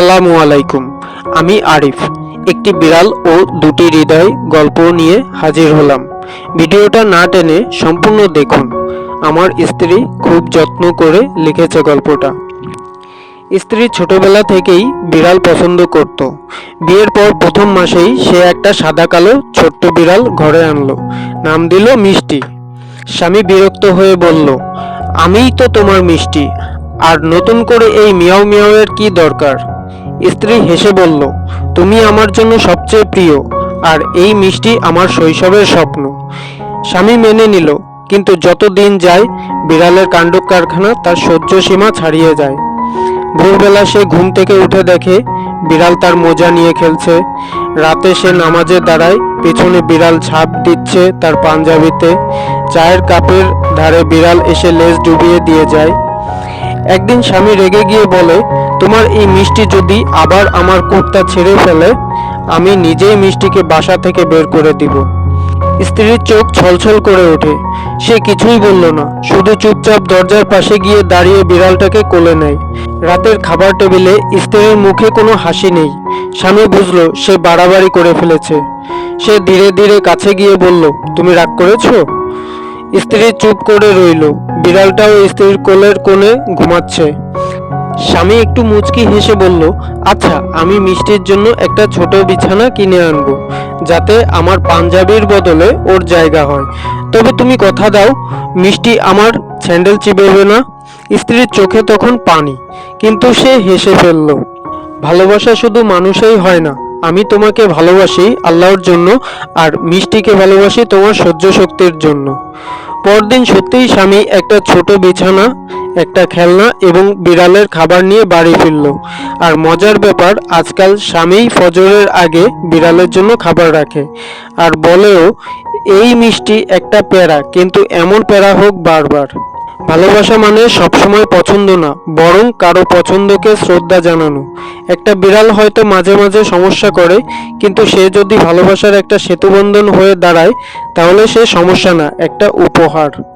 আসসালামু আলাইকুম। আমি আরিফ, একটি বিড়াল ও দুটি হৃদয় গল্প নিয়ে হাজির হলাম। ভিডিওটা না টেনে সম্পূর্ণ দেখুন। আমার স্ত্রী খুব যত্ন করে লিখেছে গল্পটা। স্ত্রী ছোটবেলা থেকেই বিড়াল পছন্দ করত। বিয়ের পর প্রথম মাসেই সে একটা সাদা কালো ছোট্ট বিড়াল ঘরে আনলো। নাম দিল মিষ্টি। স্বামী বিরক্ত হয়ে বলল, আমিই তো তোমার মিষ্টি। আর নতুন করে এই মিয়াও মিয়াওয়ের কি দরকার? স্ত্রী হেসে বলল, তুমি আমার জন্য সবচেয়ে প্রিয়, আর এই মিষ্টি আমার শৈশবের স্বপ্ন। স্বামী মেনে নিল, কিন্তু যত দিন যায়, বিড়ালের কাণ্ড কারখানা তার সহ্য সীমা ছাড়িয়ে যায়। ভোরবেলা সে ঘুম থেকে উঠে দেখে, বিড়াল তার মোজা নিয়ে খেলছে। রাতে সে নামাজে দাঁড়ায়, পেছনে বিড়াল ছাপ দিচ্ছে তার পাঞ্জাবিতে। চায়ের কাপের ধারে বিড়াল এসে লেজ ডুবিয়ে দিয়ে যায়। একদিন স্বামী রেগে গিয়ে বলে তোমার এই মিষ্টি যদি আবার আমার কুর্তা ছেড়ে ফেলে, আমি নিজেই মিষ্টিকে বাসা থেকে বের করে দিব। স্ত্রীর চোখ ছলছল করে ওঠে। সে কিছুই বলল না, শুধু চুপচাপ দরজার পাশে গিয়ে দাঁড়িয়ে বিড়ালটাকে কোলে নেয়। রাতের খাবার টেবিলে স্ত্রীর মুখে কোনো হাসি নেই। স্বামী বুঝলো, সে বাড়াবাড়ি করে ফেলেছে। সে ধীরে ধীরে কাছে গিয়ে বলল, তুমি রাগ করেছ? স্ত্রী চুপ করে রইল। বিড়ালটাও স্ত্রীর কোলের কোণে ঘুমাচ্ছে। স্বামী একটু মুচকি হেসে বলল আচ্ছা আমি মিষ্টির জন্য একটা ছোট বিছানা কিনে আনব, যাতে আমার পাঞ্জাবির বদলে ওর জায়গা হয়। তবে তুমি কথা দাও, মিষ্টি আমার স্যান্ডেল চিবেবে না। স্ত্রীর চোখে তখন পানি, কিন্তু সে হেসে ফেলল, ভালোবাসা শুধু মানুষেই হয় না, আমি তোমাকে ভালোবাসি আল্লাহর জন্য, আর মিষ্টিকে ভালোবাসি তোমার সহ্য শক্তির জন্য। পরদিন সত্যিই স্বামী একটা ছোট বিছানা একটা খেলনা এবং বিড়ালের খাবার নিয়ে বাড়ি ফিরল। আর মজার ব্যাপার, আজকাল স্বামীই ফজরের আগে বিড়ালের জন্য খাবার রাখে। আর বলেও, এই মিষ্টি একটা প্যারা কিন্তু এমন প্যারা হোক বারবার। ভালোবাসা মানে সবসময় পছন্দ না, বরং কারও পছন্দকে শ্রদ্ধা জানানো। একটা বিড়াল হয়তো মাঝে মাঝে সমস্যা করে, কিন্তু সে যদি ভালোবাসার একটা সেতুবন্ধন হয়ে দাঁড়ায়, তাহলে সে সমস্যা না, একটা উপহার।